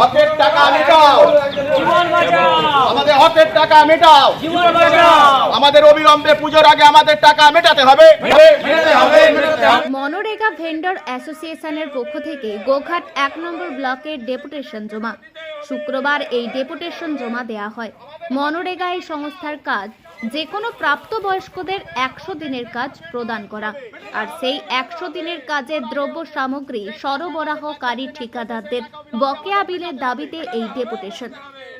হকের টাকা মেটাও। জীবন বাঁচাও। আমাদের হকের টাকা মেটাও। জীবন বাঁচাও। আমাদের অবিলম্বে পুজোর আগে আমাদের টাকা মেটাতে হবে। মেটাতে হবে মেটাতে হবে। মনরেগা ভেন্ডর অ্যাসোসিয়েশনের পক্ষ থেকে গোঘাট এক নম্বর ব্লকের ডেপুটেশন জমা। শুক্রবার এই ডেপুটেশন জমা দেয়া হয়। মনরেগা এই সংস্থার কাজ যে কোনো প্রাপ্তবয়স্কদের একশো দিনের কাজ প্রদান করা। আর সেই একশো দিনের কাজের দ্রব্য সামগ্রী সরবরাহকারী ঠিকাদারদের বকেয়া বিলের দাবিতে এই ডেপুটেশন।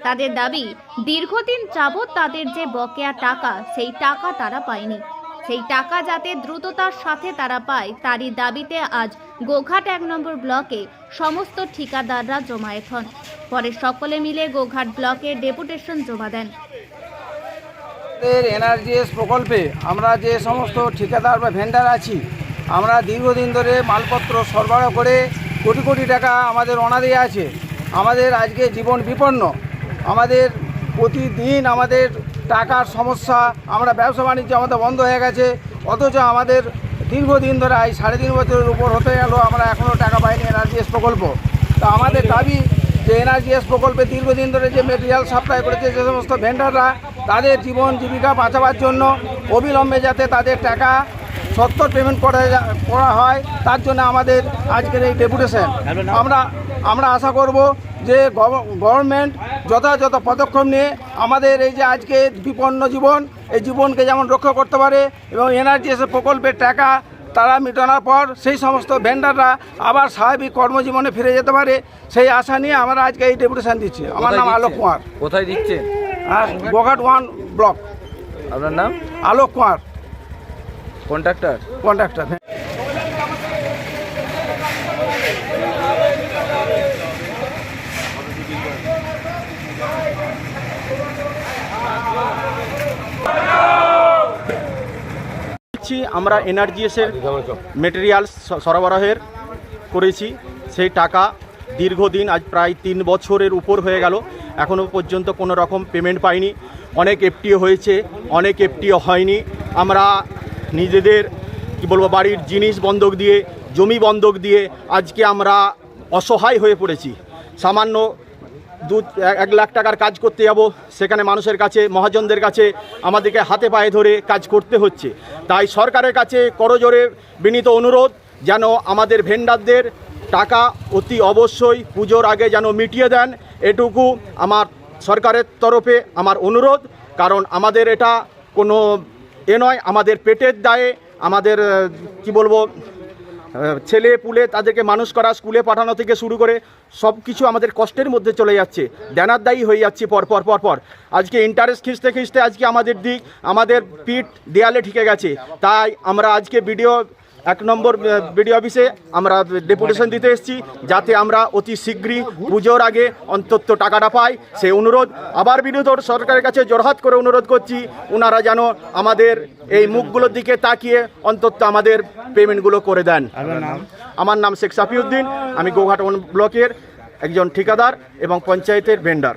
তাদের দাবি, দীর্ঘদিন যাবৎ তাদের যে বকেয়া টাকা, সেই টাকা তারা পায়নি। সেই টাকা যাতে দ্রুততার সাথে তারা পায়, তারই দাবিতে আজ গোঘাট এক নম্বর ব্লকে সমস্ত ঠিকাদাররা জমায়েত হন। পরে সকলে মিলে গোঘাট ব্লকে ডেপুটেশন জমা দেন। আমাদের এনআরজিএস প্রকল্পে আমরা যে সমস্ত ঠিকাদার বা ভেন্ডার আছি, আমরা দীর্ঘদিন ধরে মালপত্র সরবরাহ করে কোটি কোটি টাকা আমাদের অনাদে আছে। আমাদের আজকে জীবন বিপন্ন। আমাদের প্রতিদিন আমাদের টাকার সমস্যা, আমরা ব্যবসা বাণিজ্য আমাদের বন্ধ হয়ে গেছে। অথচ আমাদের দীর্ঘদিন ধরে এই সাড়ে তিন বছরের উপর হতে গেল, আমরা এখনও টাকা পাইনি এনআরজিএস প্রকল্প। তা আমাদের দাবি যে এনআরজিএস প্রকল্পে দীর্ঘদিন ধরে যে মেটেরিয়াল সাপ্লাই করেছে, যে সমস্ত ভেন্ডাররা তাদের জীবন জীবিকা বাঁচাবার জন্য অবিলম্বে যাতে তাদের টাকা সত্তর পেমেন্ট করা করা হয় তার জন্য আমাদের আজকের এই ডেপুটেশন আমরা আমরা আশা করব যে গভর্নমেন্ট যথাযথ পদক্ষেপ নিয়ে আমাদের এই যে আজকে বিপন্ন জীবন এই জীবনকে যেমন রক্ষা করতে পারে এবং এনআরজিএস প্রকল্পের টাকা তারা মেটানোর পর সেই সমস্ত ভেন্ডাররা আবার স্বাভাবিক কর্মজীবনে ফিরে যেতে পারে সেই আশা নিয়ে আমরা আজকে এই ডেপুটেশন দিচ্ছি। আমার নাম আলোক কুমার। কোথায় দিচ্ছেন আর গোঘাট ওয়ান ব্লক। আপনার নাম? আলোক কুমার। কন্ট্রাক্টর? কন্ট্রাক্টর দিচ্ছি আমরা এনার্জিএসের মেটেরিয়াল সরবরাহের করেছি। সেই টাকা দীর্ঘদিন আজ প্রায় তিন বছরের উপর হয়ে গেল। এখনও পর্যন্ত কোনো রকম পেমেন্ট পাইনি। অনেক এফটিও হয়েছে, অনেক এফটিও হয়নি। আমরা নিজেদের, কি বলব, বাড়ির জিনিস বন্ধক দিয়ে, জমি বন্ধক দিয়ে আজকে আমরা অসহায় হয়ে পড়েছি। সামান্য দু, এক- লাখ টাকার কাজ করতে যাব, সেখানে মানুষের কাছে, মহাজনদের কাছে আমাদেরকে হাতে পায়ে ধরে কাজ করতে হচ্ছে। তাই সরকারের কাছে করজোরে বিনীত অনুরোধ, যেন আমাদের ভেন্ডারদের টাকা অতি অবশ্যই পুজোর আগে যেন মিটিয়ে দেন, এটুকু আমার সরকারের তরফে আমার অনুরোধ। কারণ আমাদের এটা কোনো এ নয়, আমাদের পেটের দায়ে, আমাদের কি বলব ছেলে পুলে তাদেরকে মানুষ করা, স্কুলে পাঠানো থেকে শুরু করে সব কিছু আমাদের কষ্টের মধ্যে চলে যাচ্ছে, দেনার দায়ী হয়ে যাচ্ছে পর পর পর পর। আজকে ইন্টারেস্ট খিঁচতে খিঁচতে আজকে আমাদের দিক, আমাদের পিঠ দেয়ালে ঠিকে গেছে। তাই আমরা আজকে ভিডিও এক নম্বর বিডি অফিসে আমরা ডেপুটেশন দিতে এসেছি যাতে আমরা অতি শীঘ্রই পুজোর আগে অন্তত টাকাটা পাই। সেই অনুরোধ আবার বিরোধ সরকারের কাছে জোরহাত করে অনুরোধ করছি ওনারা যেন আমাদের এই মুখগুলোর দিকে তাকিয়ে অন্তত আমাদের পেমেন্টগুলো করে দেন। আমার নাম শেখ সাফিউদ্দিন, আমি ওয়ান ব্লকের একজন ঠিকাদার এবং পঞ্চায়েতের ভেন্ডার